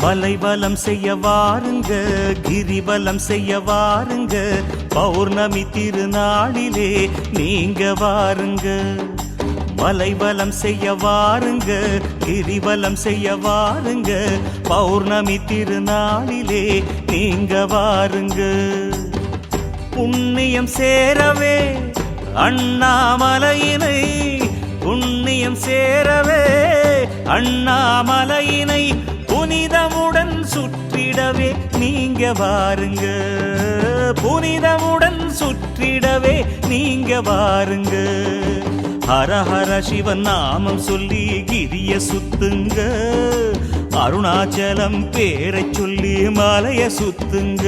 மலைவலம் செய்ய வாருங்க கிரிவலம் செய்ய வாருங்க. பௌர்ணமி திருநாளிலே நீங்க வாருங்க. மலைவலம் செய்ய வாருங்க கிரிவலம் செய்ய வாருங்க. பௌர்ணமி திருநாளிலே நீங்க வாருங்க. புண்ணியம் சேரவே அண்ணாமலையினை புண்ணியம் சேரவே அண்ணாமலையினை புனிதமுடன் சுற்றிடவே நீங்க வாருங்க. புனிதமுடன் சுற்றிடவே நீங்க வாருங்க. ஹர ஹர சிவன் நாமம் சொல்லி கிரிய சுத்துங்க. அருணாச்சலம் பேரை சொல்லி மலைய சுத்துங்க.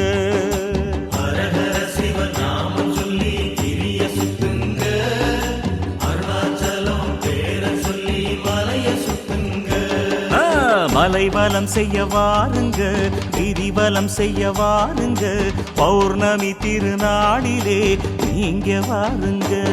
அலைவலம் செய்ய வாருங்க கிரிவலம் செய்ய வாருங்க. பௌர்ணமி திருநாளிலே நீங்க வாருங்க.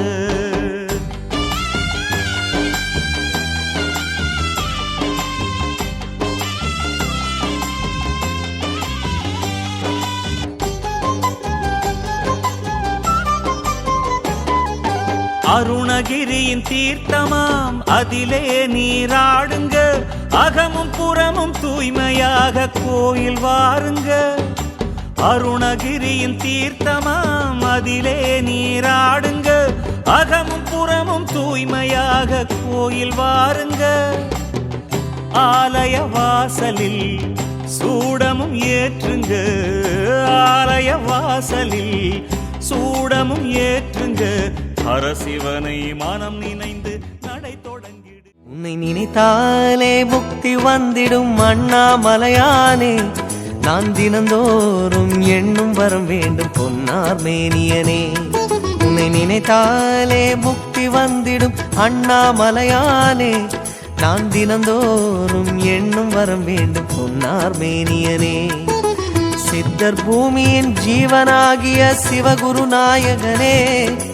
அருணகிரியின் தீர்த்தமாம். அதிலே நீராடுங்க. அகமும் புறமும் தூய்மையாக கோயில் வாருங்க. அருணகிரியின் தீர்த்தமாம். அதிலே நீராடுங்க. அகமும் புறமும் தூய்மையாக கோயில் வாருங்க. ஆலய வாசலில் சூடமும் ஏற்றுங்க. ஆலய வாசலில் சூடமும் ஏற்றுங்க. அரசிவனை மனம் நினைந்து நடை தொடங்கிடு. உன்னை நினைத்தாலே முக்தி வந்திடும் அண்ணாமலையானே. நான் தினந்தோறும் எண்ணும் வரம் வேண்டும் பொன்னார் மேனியனே. உன்னை நினைத்தாலே முக்தி வந்திடும் அண்ணாமலையானே. நான் தினந்தோறும் எண்ணும் வரம் வேண்டும் பொன்னார் மேனியனே. சித்தர் பூமியின் ஜீவனாகிய சிவகுரு நாயகனே.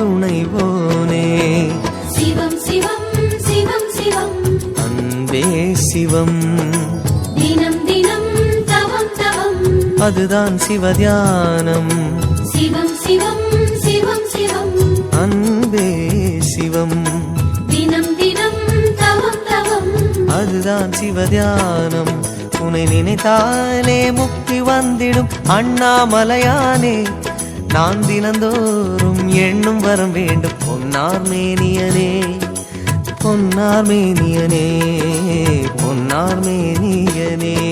துணைவோனே சிவம் சிவம் சிவம் சிவம். அன்பே சிவம். தினம் தினம் தவம் தவம். அதுதான் சிவதியானம் சிவம் சிவம் சிவம் சிவம். அன்பே சிவம். தினம் தினம் தவம் தவம். அதுதான் சிவதியானம் உன்னை நினைத்தாலே முக்தி வந்திடும் அண்ணாமலையானே. நான் தினந்தோறும் எண்ணும் வரம் வேண்டும். பொன்னார்மேனியனே பொன்னார்மேனியனே பொன்னார்மேனியனே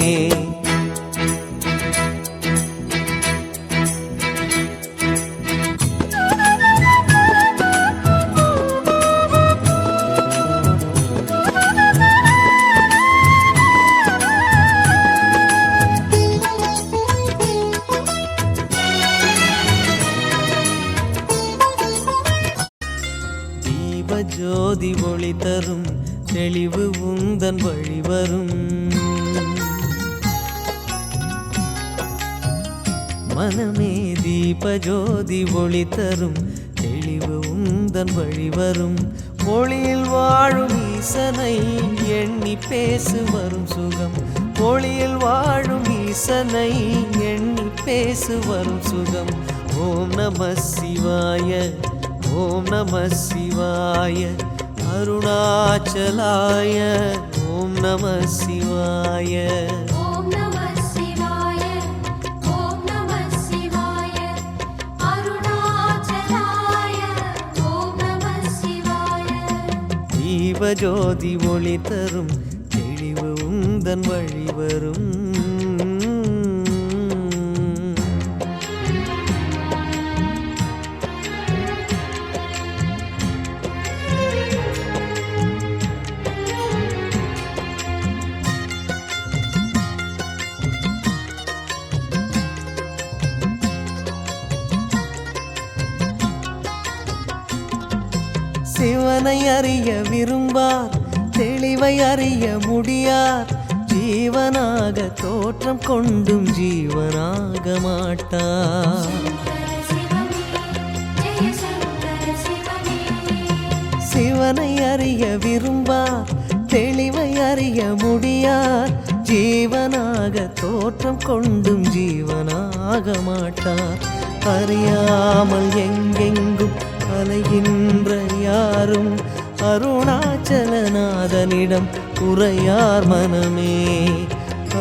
ஜோதி ஒளி தரும் தெளிவு உந்தன் வழிவரும் மனமே தீப ஜோதி ஒளி தரும் தெளிவு உந்தன் வழிவரும் ஒளியில் வாழும் ஈசனை எண்ணி பேசு வரும் சுகம். ஒளியில் வாழும் ஈசனை எண்ணி பேசு வரும் சுகம். ஓம் நம சிவாய. ஓம் நம சிவாய அருணாச்சலாய ஓம் நம சிவாய. தீபஜோதி ஒளி தரும் தெளிவு உந்தன் வழி சிவனை அறிய விரும்பார் தெளிவை அறிய முடியார். ஜீவனாக தோற்றம் கொண்டும் ஜீவனாக மாட்டார். சிவனை அறிய விரும்பார் தெளிவை அறிய முடியார். ஜீவனாக தோற்றம் கொண்டும் ஜீவனாக மாட்டார். அறியாமல் எங்கெங்கும் அலைகின்ற யாரும் அருணாச்சலநாதனிடம் உரையார் மனமே.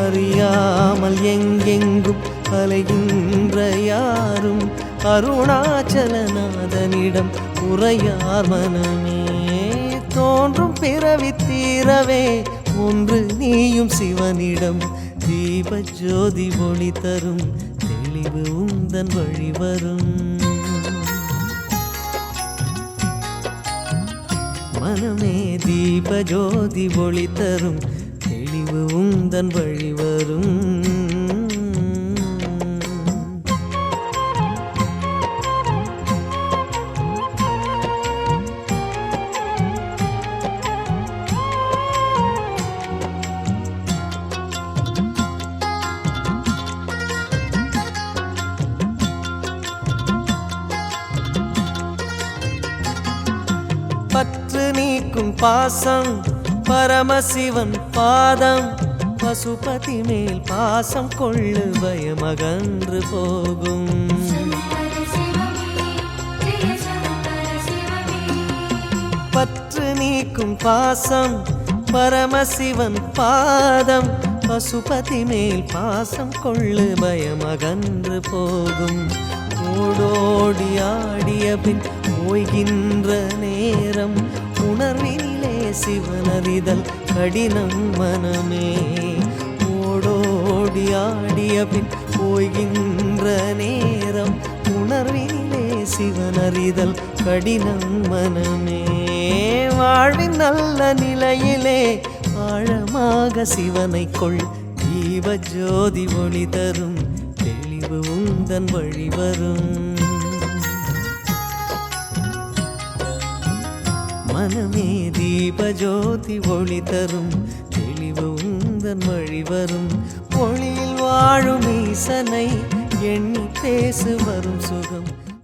அறியாமல் எங்கெங்கும் அலைகின்ற யாரும் அருணாச்சலநாதனிடம் உரையார் மனமே. தோன்றும் பிறவி தீரவே ஒன்று நீயும் சிவனிடம் தீப ஜோதி ஒளி தரும் தெளிவு உந்தன் வழி மனமே தீப ஜோதி ஒளி தரும் தெளிவு உந்தன் வழி வரும். பற்று நீக்கும் பாசம் பரமசிவன் பாதம் பசுபதி மேல் பாசம் கொள்ளு பயமகன்று போகும். பற்று நீக்கும் பாசம் பரமசிவன் பாதம் பசுபதி மேல் பாசம் கொள்ளு பயமகன்று போகும். ஓடோடி ஆடிய பின் ஓய்கின்ற நேரம் உணர்வினிலே சிவனறிதல் கடினம் மனமே. ஓடோடி ஆடிய பின் போய்கின்ற நேரம் உணர்வினிலே சிவனறிதல் கடினம் மனமே. வாழ்வின் நல்ல நிலையிலே ஆழமாக சிவனை கொள் தீப ஜோதி ஒளி தரும் தெளிவு உந்தன் வழி மனமே தீபஜோதி ஒளி தரும் தெளிவு உந்தன் வழி வரும். ஒளியில் வாழும் ஈசனை எண்ணி பேசு வரும் சுகம்.